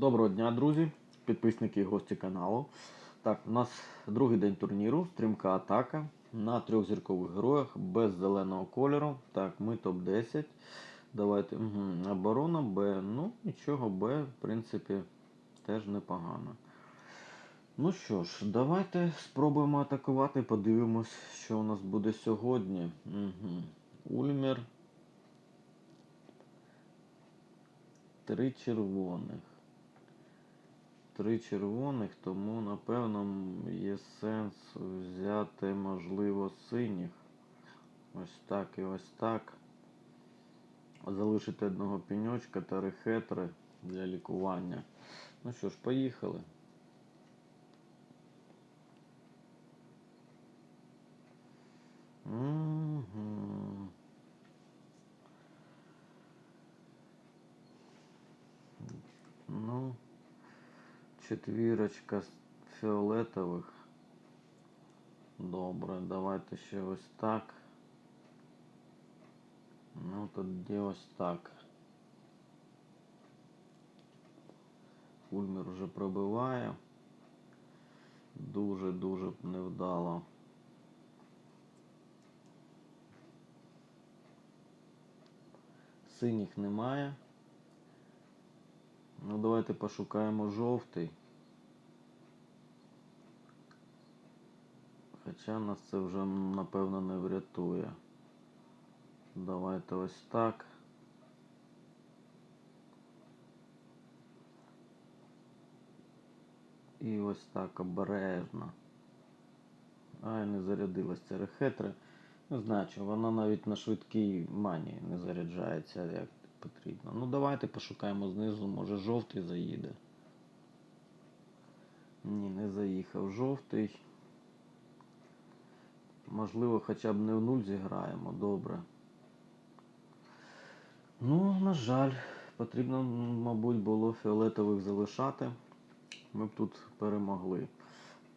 Доброго дня, друзі, підписники і гості каналу. Так, у нас другий день турніру, стрімка атака на трьох зіркових героях без зеленого кольору. Так, ми топ-10. Давайте. Угу. Оборона Б. Ну, нічого, Б, в принципі, теж непогано. Ну що ж, давайте спробуємо атакувати, подивимось, що у нас буде сьогодні. Угу. Ульмер. Три червоних. Три червоних, тому напевно є сенс взяти, можливо, синіх. Ось так і ось так. Залишити одного піньочка та рехетри для лікування. Ну що ж, поїхали. Угу. Ну, четвірочка з фіолетових. Добре, давайте ще ось так. Ну, тоді ось так. Ульмер вже пробиває. Дуже-дуже невдало. Синіх немає. Ну, давайте пошукаємо жовтий. Хоча нас це вже, напевно, не врятує. Давайте ось так. І ось так обережно. Ай, не зарядилась ця рехетра. Не знаю, чи вона навіть на швидкій мані не заряджається як потрібно. Ну давайте пошукаємо знизу, може жовтий заїде. Ні, не заїхав жовтий. Можливо, хоча б не в нуль зіграємо, добре. Ну, на жаль, потрібно, мабуть, було фіолетових залишати. Ми б тут перемогли.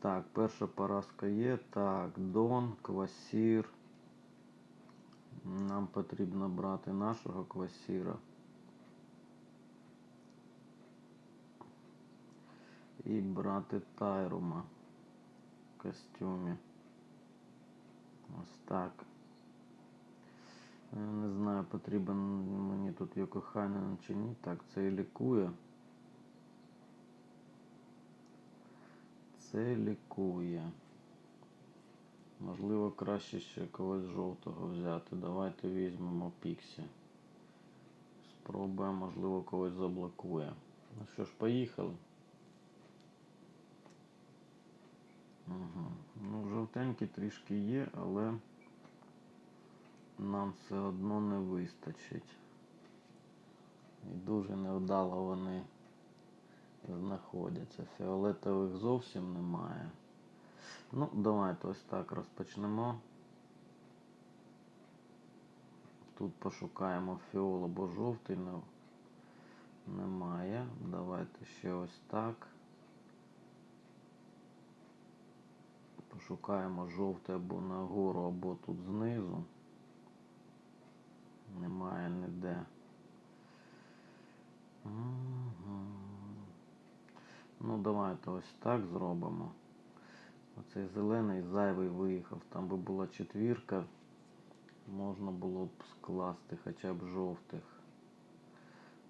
Так, перша поразка є. Так, Дон, Квасір. Нам потрібно брати нашого квасіра. І брати Тайрума в костюмі. Ось так. Я не знаю, потрібен мені тут Йокохайнен чи ні. Так, це лікує. Це лікує. Можливо, краще ще когось жовтого взяти. Давайте візьмемо Піксі. Спробуємо, можливо, когось заблокує. Ну що ж, поїхали. Угу. Ну, жовтенькі трішки є, але нам все одно не вистачить. І дуже невдало вони знаходяться. Фіолетових зовсім немає. Ну, давайте ось так розпочнемо. Тут пошукаємо фіол або жовтий, не, немає. Давайте ще ось так. Пошукаємо жовтий або нагору, або тут знизу. Немає ніде. Ну, давайте ось так зробимо. Оцей зелений зайвий виїхав. Там би була четвірка. Можна було б скласти хоча б жовтих.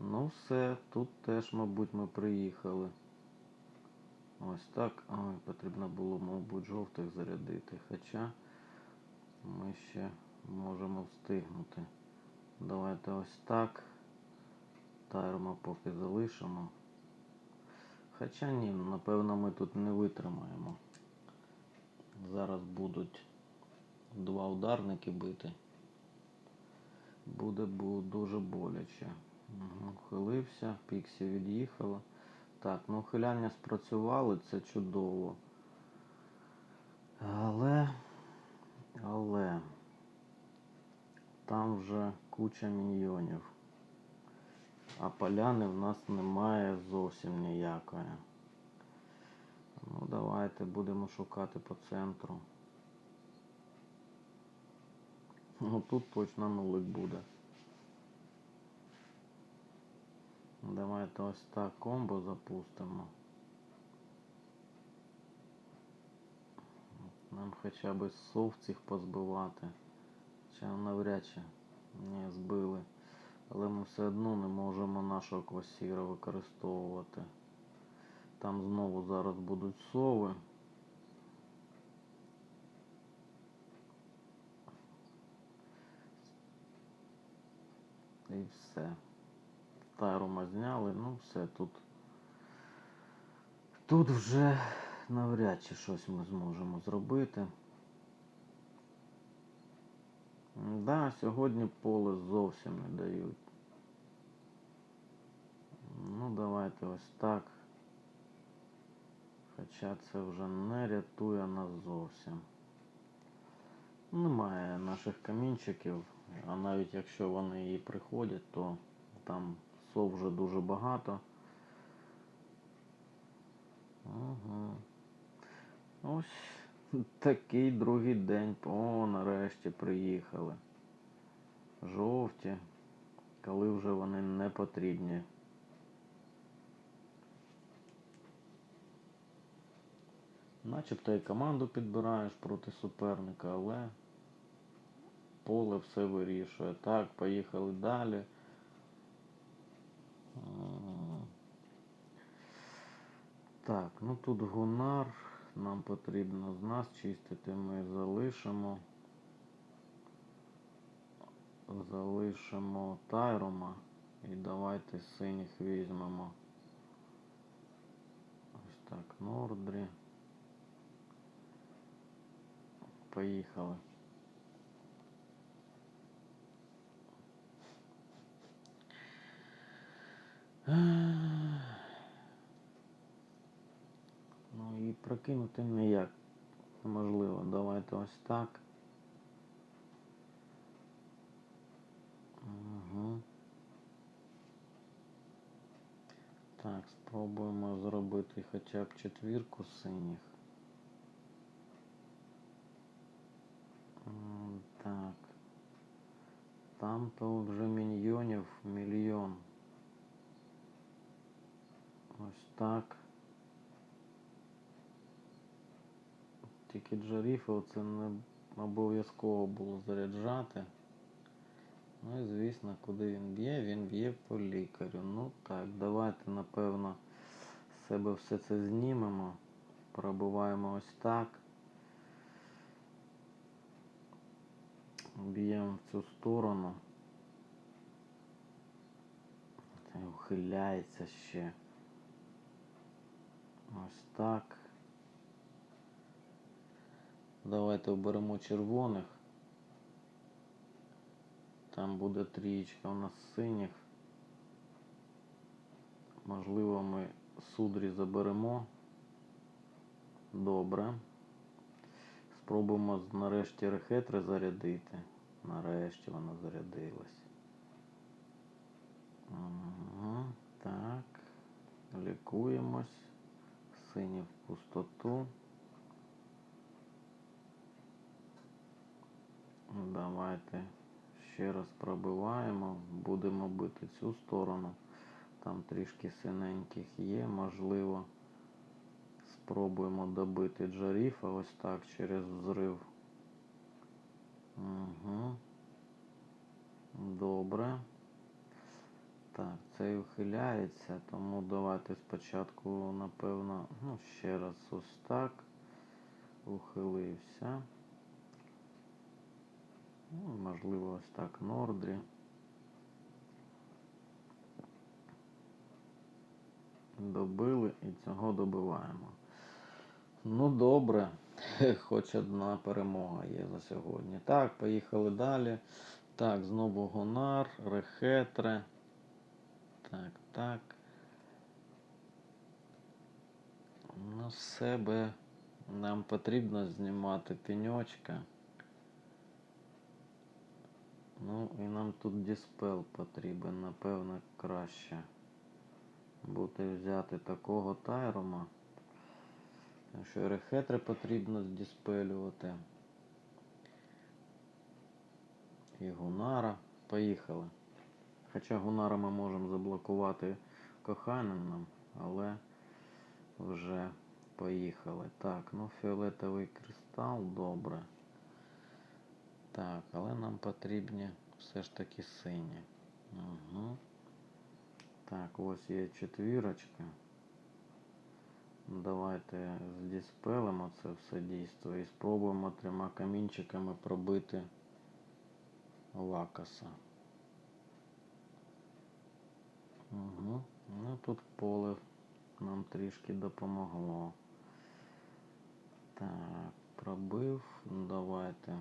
Ну все, тут теж, мабуть, ми приїхали. Ось так. Ой, потрібно було, мабуть, жовтих зарядити. Хоча ми ще можемо встигнути. Давайте ось так. Тайрма поки залишимо. Хоча ні, напевно, ми тут не витримаємо. Зараз будуть два ударники бити. Буде дуже боляче. Ухилився, Піксі від'їхала. Так, ну ухиляння спрацювали, це чудово. Але, але там вже куча міньйонів. А поляни в нас немає зовсім ніякої. Ну, давайте будемо шукати по центру. Ну тут точно нулик буде. Давайте ось так комбо запустимо. Нам хоча б сов цих позбивати. Хоча навряд чи не збили. Але ми все одно не можемо нашого квасіра використовувати. Там знову зараз будуть сови. І все. Тайрума зняли, ну все тут. Тут вже навряд чи щось ми зможемо зробити. Да, сьогодні поле зовсім не дають. Ну, давайте ось так. Хоча це вже не рятує нас зовсім. Немає наших камінчиків, а навіть якщо вони і приходять, то там сов вже дуже багато. Ага. Ось такий другий день. О, нарешті приїхали. Жовті, коли вже вони не потрібні. Начебто і команду підбираєш проти суперника, але поле все вирішує. Так, поїхали далі. Так, ну тут гунар. Нам потрібно з нас чистити. Ми залишимо. Залишимо тайрома. І давайте синіх візьмемо. Ось так, Нордрі. Поїхали. Ну і прокинути ніяк неможливо. Давайте ось так. Угу. Так, спробуємо зробити хоча б четвірку синіх. М, Так. Там то вже міньйонів мільйон. Ось так. Тільки джаріфів це не обов'язково було заряджати. Ну і звісно, куди він б'є, він б'є по лікарю. Ну так, давайте, напевно, себе все це знімемо. Пробиваємо ось так. Б'ємо в цю сторону. Це ухиляється ще. Ось так. Давайте оберемо червоних. Там буде трієчка у нас синіх. Можливо, ми судрі заберемо. Добре. Спробуємо нарешті рехетри зарядити. Нарешті вона зарядилась. Ага, так. Лікуємось. Сині в пустоту. Давайте ще раз пробиваємо. Будемо бити цю сторону. Там трішки синеньких є, можливо. Спробуємо добити джаріфа ось так через взрив. Угу. Добре. Так, цей тому давайте спочатку, напевно, ну, ще раз ось так. Ухилився. Ну, можливо, ось так Нордрі. Добили і цього добиваємо. Ну, добре. Хоч одна перемога є за сьогодні. Так, поїхали далі. Так, знову Гонар, Рехетре. Так, так. З себе нам потрібно знімати пеньочка. Ну і нам тут диспел потрібен, напевно, краще буде взяти такого тайрома. Тому що рехетри потрібно здіспелювати. І Гунара. Поїхали. Хоча Гунара ми можемо заблокувати коханим, але вже поїхали. Так, ну фіолетовий кристал, добре. Так, але нам потрібні все ж таки сині. Угу. Так, ось є четвірочка. Давайте здіспелимо це все дійство і спробуємо трьома камінчиками пробити лакоса. Угу. Ну тут поле нам трішки допомогло. Так, пробив. Давайте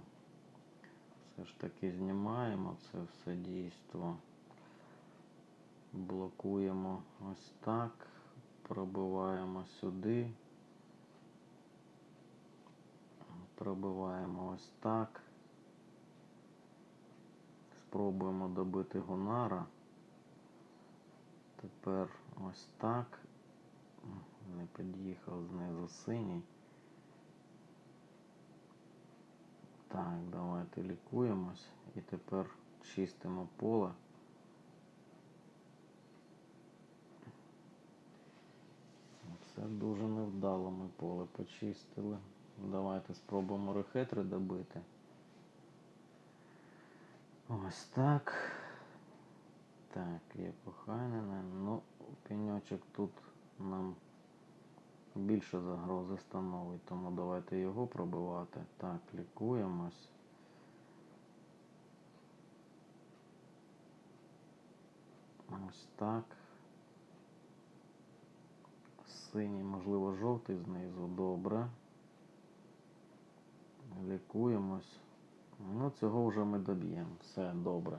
все ж таки знімаємо це все дійство. Блокуємо ось так. Пробиваємо сюди. Пробиваємо ось так. Спробуємо добити Гонара. Тепер ось так. Не під'їхав знизу синій. Так, давайте лікуємось. І тепер чистимо поле. Це дуже невдало ми поле почистили. Давайте спробуємо рехетри добити. Ось так. Так, є коханина. Ну, пеньочок тут нам більше загрози становить, тому давайте його пробивати. Так, лікуємось. Ось так. Синій, можливо, жовтий знизу. Добре. Лікуємось. Ну, цього вже ми доб'ємо. Все добре.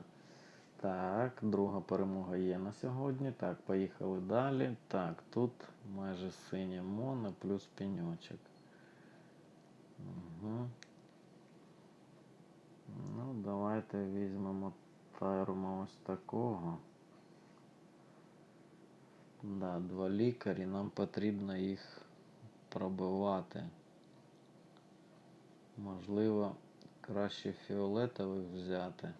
Так, друга перемога є на сьогодні. Так, поїхали далі. Так, тут майже синє моно плюс пеньочок. Угу. Ну, давайте візьмемо тайрuma ось такого. Да, два лікарі, нам потрібно їх пробивати. Можливо, краще фіолетових взяти.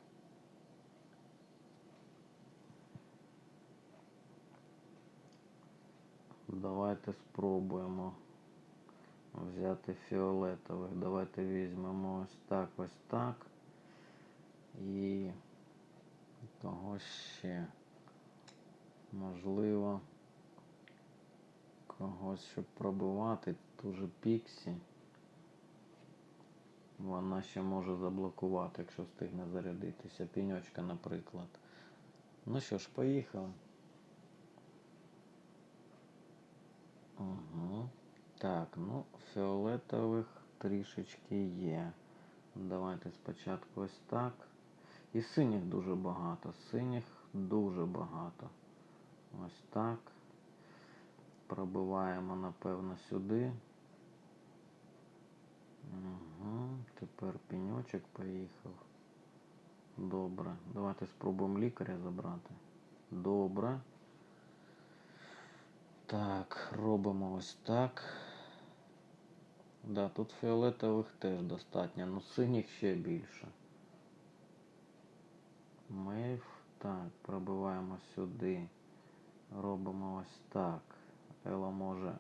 Давайте спробуємо взяти фіолетових. Давайте візьмемо ось так, ось так. І того ще. Можливо, когось, щоб пробивати, ту же Піксі. Вона ще може заблокувати, якщо встигне зарядитися. Піньочка, наприклад. Ну що ж, поїхали. Угу. Так, ну, фіолетових трішечки є. Давайте спочатку ось так. І синіх дуже багато. Синіх дуже багато. Ось так. Пробиваємо, напевно, сюди. Угу. Тепер пеньочок поїхав. Добре. Давайте спробуємо лікаря забрати. Добре. Так, робимо ось так. Да, тут фіолетових теж достатньо, але синіх ще більше. Мейв. Так, пробиваємо сюди. Робимо ось так. Ело може,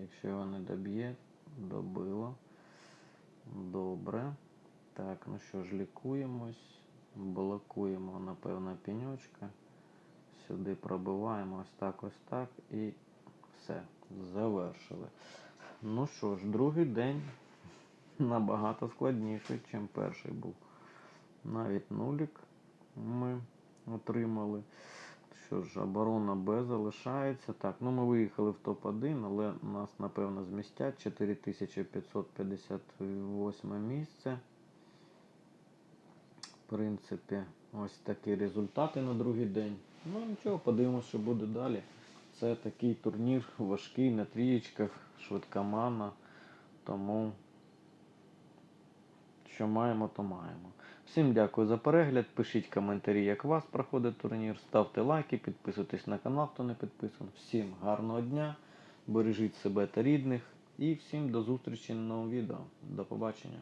якщо його не доб'є, добило. Добре. Так, ну що ж, лікуємось. Блокуємо, напевно, пеньочка. Сюди пробиваємо ось так, ось так і все, завершили. Ну що ж, другий день набагато складніший, ніж перший був. Навіть нулік ми отримали. Що ж, оборона Б залишається. Так, ну ми виїхали в топ-1, але нас, напевно, змістять 4558 місце. Принципі, ось такі результати на другий день. Ну нічого, подивимося, що буде далі. Це такий турнір важкий на трієчках, швидка мана. Тому що маємо, то маємо. Всім дякую за перегляд. Пишіть коментарі, як у вас проходить турнір. Ставте лайки, підписуйтесь на канал, хто не підписаний. Всім гарного дня, бережіть себе та рідних. І всім до зустрічі на новому відео. До побачення.